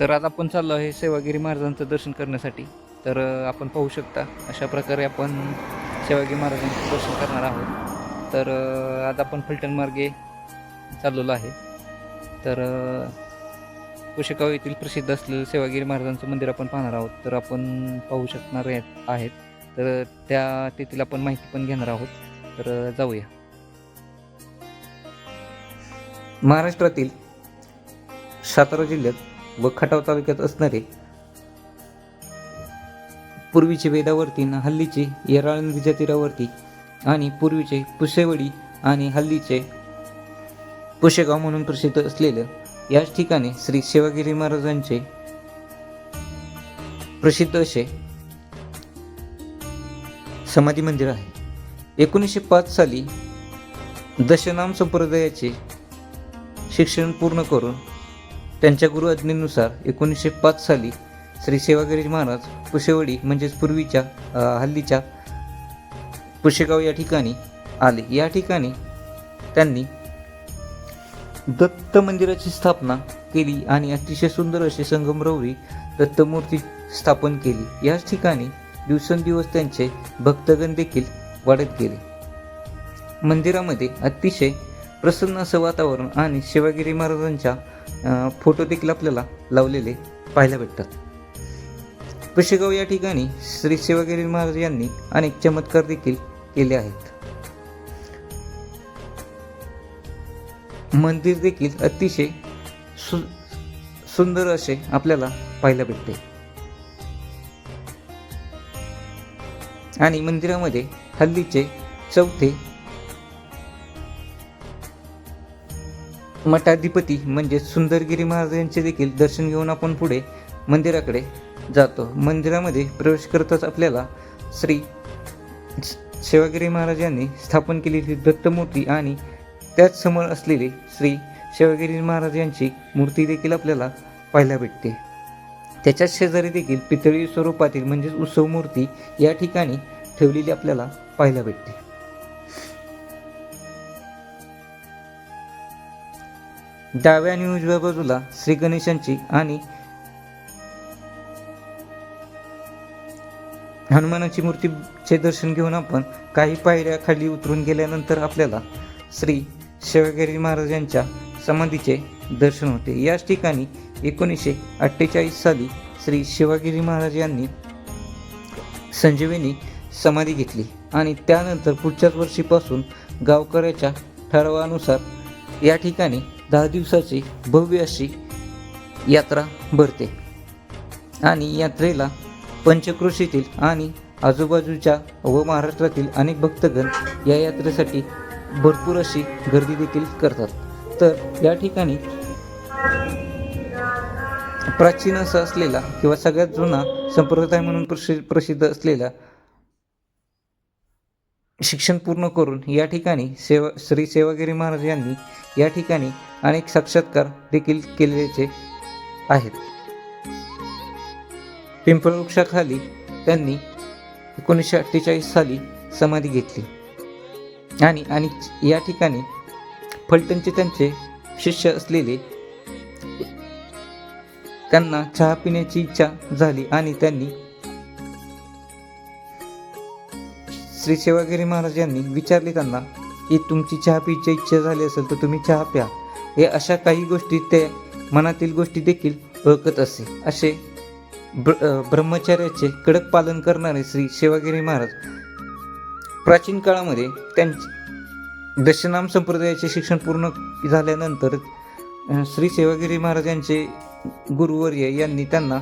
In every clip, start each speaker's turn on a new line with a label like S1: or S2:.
S1: तर आता आपण चाललो आहे सेवागिरी महाराजांचं दर्शन करण्यासाठी. तर आपण पाहू शकता अशा प्रकारे आपण सेवागिरी महाराजांचं दर्शन करणार आहोत. तर आज आपण फलटण मार्गे चाललेलो आहे. तर कुशेगाव येथील प्रसिद्ध असलेलं सेवागिरी महाराजांचं मंदिर आपण पाहणार आहोत. तर आपण पाहू शकणार आहेत- तर त्या तेथील आपण माहिती पण घेणार आहोत. तर जाऊया. महाराष्ट्रातील सातारा जिल्ह्यात व खटाव तालुक्यात असणारे पूर्वीचे वेदावरती न हल्लीचे येराळ नदीच्या तीरावरती आणि पूर्वीचे पुसेवडी आणि हल्लीचे पुशेगाव म्हणून प्रसिद्ध असलेलं याच ठिकाणी श्री सेवागिरी महाराजांचे प्रसिद्ध असे समाधी मंदिर आहे. एकोणीसशे पाच साली दशनाम संप्रदायाचे शिक्षण पूर्ण करून त्यांच्या गुरु आज्ञेनुसार एकोणीसशे पाच साली श्री सेवागिरी महाराज पुशेवडी म्हणजेच पूर्वीच्या हल्लीच्या पुशेगाव या ठिकाणी आले. या ठिकाणी त्यांनी दत्त मंदिराची स्थापना केली आणि अतिशय सुंदर असे संगमरवरी दत्तमूर्ती स्थापन केली. याच ठिकाणी दिवसेंदिवस त्यांचे भक्तगण देखील वाढत गेले. मंदिरामध्ये अतिशय प्रसन्न असं वातावरण आणि शिवागिरी महाराजांच्या फोटो देखील आपल्याला लावलेले पाहायला भेटतात. पुशेगाव या ठिकाणी श्री शिवगिरी महाराज यांनी अनेक चमत्कार देखील केले आहेत. मंदिर देखील अतिशय सु सुंदर असे आपल्याला पाहायला भेटते. आणि मंदिरामध्ये हल्लीचे चौथे मठाधिपती म्हणजे सुंदरगिरी महाराज यांचे देखील दर्शन घेऊन आपण पुढे मंदिराकडे जातो. मंदिरामध्ये प्रवेश करताच आपल्याला श्री सेवागिरी महाराज यांनी स्थापन केलेली दत्तमूर्ती आणि त्याच समोर असलेली श्री शिवगिरी महाराज यांची मूर्ती देखील आपल्याला पाहायला भेटते. त्याच्याच शेजारी देखील पितळी स्वरूपातील म्हणजेच उत्सव मूर्ती या ठिकाणी ठेवलेली आपल्याला पाहायला भेटते. डाव्या आणि उजव्या बाजूला श्री गणेशांची आणि हनुमानाची मूर्तीचे दर्शन घेऊन आपण काही पायऱ्या खाली उतरून गेल्यानंतर आपल्याला श्री शिवगिरी महाराज यांच्या समाधीचे दर्शन होते. याच ठिकाणी एकोणीसशे अठ्ठेचाळीस साली श्री शिवगिरी महाराज यांनी संजीवनी समाधी घेतली आणि त्यानंतर पुढच्याच वर्षीपासून गावकऱ्याच्या ठरावानुसार या ठिकाणी दहा दिवसाची भव्य अशी यात्रा भरते. आणि यात्रेला पंचक्रोशीतील आणि आजूबाजूच्या व महाराष्ट्रातील अनेक भक्तगण या यात्रेसाठी भरपूर अशी गर्दी देखील करतात. तर या ठिकाणी प्राचीन असा असलेला किंवा सगळ्यात जुना संप्रदाय म्हणून प्रसि प्रसिद्ध असलेला शिक्षण पूर्ण करून या ठिकाणी सेवा श्री सेवागिरी महाराज यांनी या ठिकाणी अनेक साक्षात्कार देखील केलेचे आहेत. पिंपळवृक्षाखाली त्यांनी एकोणीसशे अठ्ठेचाळीस साली समाधी घेतली. आणि आणि या ठिकाणी फलटणचे त्यांचे शिष्य असलेले त्यांना चहा पिण्याची इच्छा झाली आणि त्यांनी श्री सेवागिरी महाराज यांनी विचारले त्यांना की तुमची चहा प्यायची इच्छा झाली असेल तर तुम्ही चहा प्या. हे अशा काही गोष्टी ते मनातील गोष्टी देखील ओळखत असे. असे ब्र ब्रह्मचर्याचे कडक पालन करणारे श्री सेवागिरी महाराज प्राचीन काळामध्ये त्यांचे दशनाम संप्रदायाचे शिक्षण पूर्ण झाल्यानंतर श्री सेवागिरी महाराज यांचे गुरुवर्य यांनी त्यांना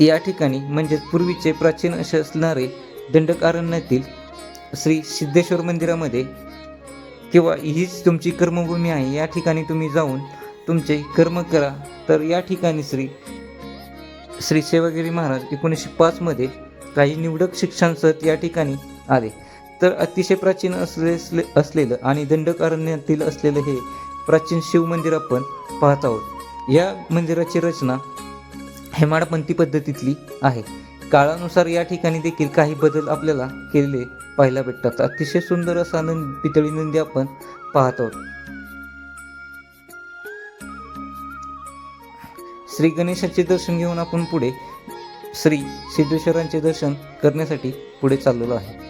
S1: या ठिकाणी म्हणजेच पूर्वीचे प्राचीन असे असणारे दंडकारण्यातील श्री सिद्धेश्वर मंदिरामध्ये किंवा हीच तुमची कर्मभूमी आहे या ठिकाणी तुम्ही जाऊन तुमचे कर्म करा. तर या ठिकाणी श्री श्री सेवागिरी महाराज एकोणीसशे पाचमध्ये काही निवडक शिक्षांसह या ठिकाणी आले. तर अतिशय प्राचीन असले असले- असलेलं आणि दंडकारण्यातील असलेलं हे प्राचीन शिव मंदिर आपण पाहत आहोत. या मंदिराची रचना हेमाडपंथी पद्धतीतली आहे. काळानुसार या ठिकाणी देखील काही बदल आपल्याला केलेले पाहायला भेटतात. अतिशय सुंदर असा नंद पितळी नंदी आपण पाहत आहोत. श्री गणेशाचे दर्शन घेऊन आपण पुढे श्री सिद्धेश्वरांचे दर्शन करण्यासाठी पुढे चाललेलो आहे.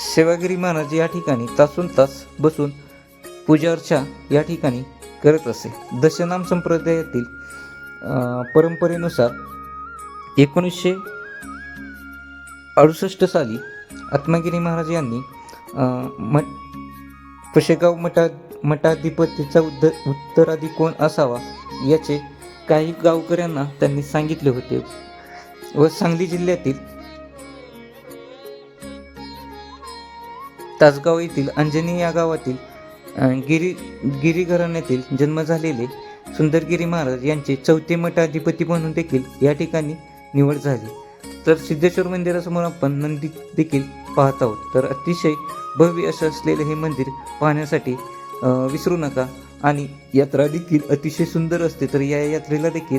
S1: सेवागिरी महाराज या ठिकाणी तासून तास बसून पूजा अर्चा या ठिकाणी करत असे. दशनाम संप्रदायातील परंपरेनुसार एकोणीसशे अडुसष्ट साली आत्मागिरी महाराज यांनी मठ पुशेगाव मठा मठाधिपतीचा उद्ध उत्तराधी कोण असावा याचे काही गावकऱ्यांना त्यांनी सांगितले होते व सांगली जिल्ह्यातील तासगाव येथील अंजनी या गावातील गिरी गिरी घराण्यातील जन्म झालेले सुंदरगिरी महाराज यांचे चौथे मठाधिपती म्हणून देखील या ठिकाणी निवड झाली. तर सिद्धेश्वर मंदिरासमोर आपण नंदी देखील पाहत आहोत. तर अतिशय भव्य असं असलेलं हे मंदिर पाहण्यासाठी विसरू नका आणि यात्रा देखील अतिशय सुंदर असते. तर या यात्रेला देखील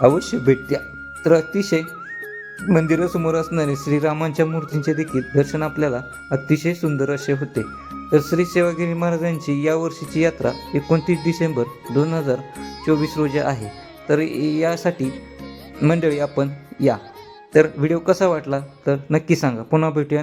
S1: अवश्य भेट द्या. तर अतिशय मंदिरासमोर असणारे श्रीरामांच्या मूर्तींचे देखील दर्शन आपल्याला अतिशय सुंदर असे होते. तर श्री सेवागिरी महाराजांची या वर्षीची यात्रा एकोणतीस डिसेंबर दोन हजार चोवीस रोजी आहे. तर यासाठी मंडळी आपण या. तर व्हिडिओ कसा वाटला? तर नक्की सांगा. पुन्हा भेटूया.